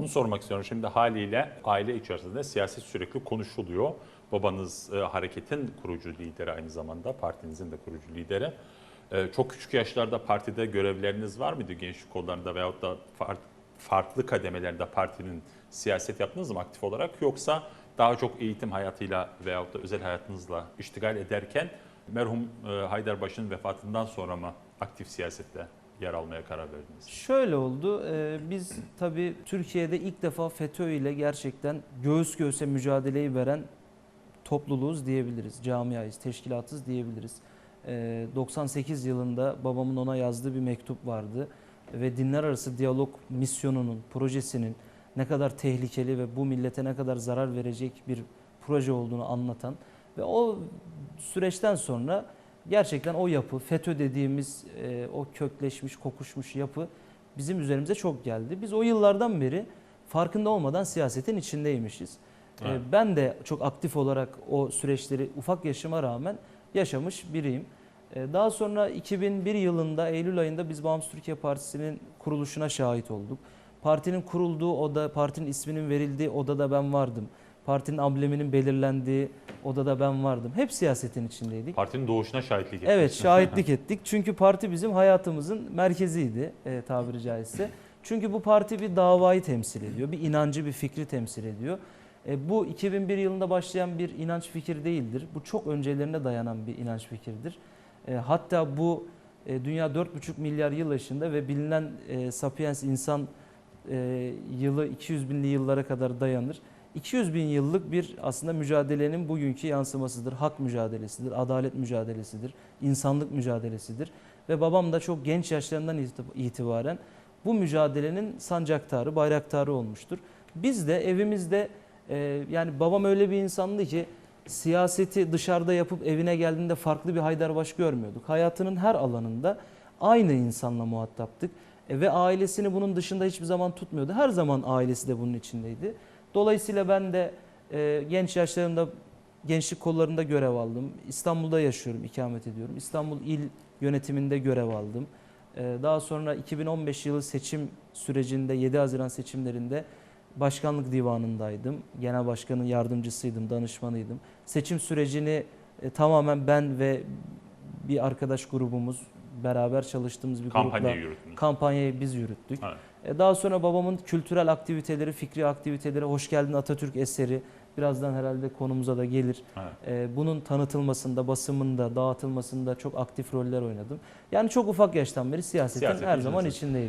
Onu sormak istiyorum. Şimdi haliyle aile içerisinde siyaset sürekli konuşuluyor. Babanız e, hareketin kurucu lideri aynı zamanda, partinizin de kurucu lideri. E, çok küçük yaşlarda partide görevleriniz var mıydı gençlik kollarında veyahut da far- farklı kademelerde partinin siyaset yaptınız mı aktif olarak yoksa daha çok eğitim hayatıyla veyahut da özel hayatınızla iştigal ederken merhum e, Haydarbaşı'nın vefatından sonra mı aktif siyasette yer almaya karar verdiniz? Şöyle oldu. e, Biz tabii Türkiye'de ilk defa FETÖ ile gerçekten göğüs göğüse mücadeleyi veren topluluğuz diyebiliriz. Camiayız, teşkilatız diyebiliriz. E, 98 yılında babamın ona yazdığı bir mektup vardı ve dinler arası diyalog misyonunun, projesinin ne kadar tehlikeli ve bu millete ne kadar zarar verecek bir proje olduğunu anlatan ve o süreçten sonra gerçekten o yapı, FETÖ dediğimiz e, o kökleşmiş, kokuşmuş yapı bizim üzerimize çok geldi. Biz o yıllardan beri farkında olmadan siyasetin içindeymişiz. E, Evet. ben de çok aktif olarak o süreçleri ufak yaşıma rağmen yaşamış biriyim. E, daha sonra 2001 yılında Eylül ayında biz Bağımsız Türkiye Partisi'nin kuruluşuna şahit olduk. Partinin kurulduğu oda, partinin isminin verildiği odada ben vardım. Partinin ambleminin belirlendiği odada ben vardım. Hep siyasetin içindeydik. Partinin doğuşuna şahitlik ettiniz. Evet şahitlik ettik. Çünkü parti bizim hayatımızın merkeziydi e, tabiri caizse. Çünkü bu parti bir davayı temsil ediyor. Bir inancı, bir fikri temsil ediyor. E, bu 2001 yılında başlayan bir inanç fikir değildir. Bu çok öncelerine dayanan bir inanç fikirdir. E, hatta bu e, dünya 4,5 milyar yıl yaşında ve bilinen e, sapiens insan e, yılı 200 binli yıllara kadar dayanır. 200 bin yıllık bir aslında mücadelenin bugünkü yansımasıdır. Hak mücadelesidir, adalet mücadelesidir, insanlık mücadelesidir. Ve babam da çok genç yaşlarından itib- itibaren bu mücadelenin sancaktarı, bayraktarı olmuştur. Biz de evimizde e, yani babam öyle bir insandı ki siyaseti dışarıda yapıp evine geldiğinde farklı bir Haydarbaş görmüyorduk. Hayatının her alanında aynı insanla muhataptık. E, ve ailesini bunun dışında hiçbir zaman tutmuyordu. Her zaman ailesi de bunun içindeydi. Dolayısıyla ben de e, genç yaşlarımda gençlik kollarında görev aldım. İstanbul'da yaşıyorum, ikamet ediyorum. İstanbul İl Yönetiminde görev aldım. E, daha sonra 2015 yılı seçim sürecinde 7 Haziran seçimlerinde başkanlık divanındaydım. Genel başkanın yardımcısıydım, danışmanıydım. Seçim sürecini e, tamamen ben ve bir arkadaş grubumuz beraber çalıştığımız bir Kampanya grupla yürüttünüz. kampanyayı biz yürüttük. Evet. E, Daha sonra babamın kültürel aktiviteleri, fikri aktiviteleri, Hoş Geldin Atatürk eseri birazdan herhalde konumuza da gelir. Evet. E, Bunun tanıtılmasında, basımında, dağıtılmasında çok aktif roller oynadım. Yani çok ufak yaştan beri siyasetin Siyasetin her zaman içindeydim.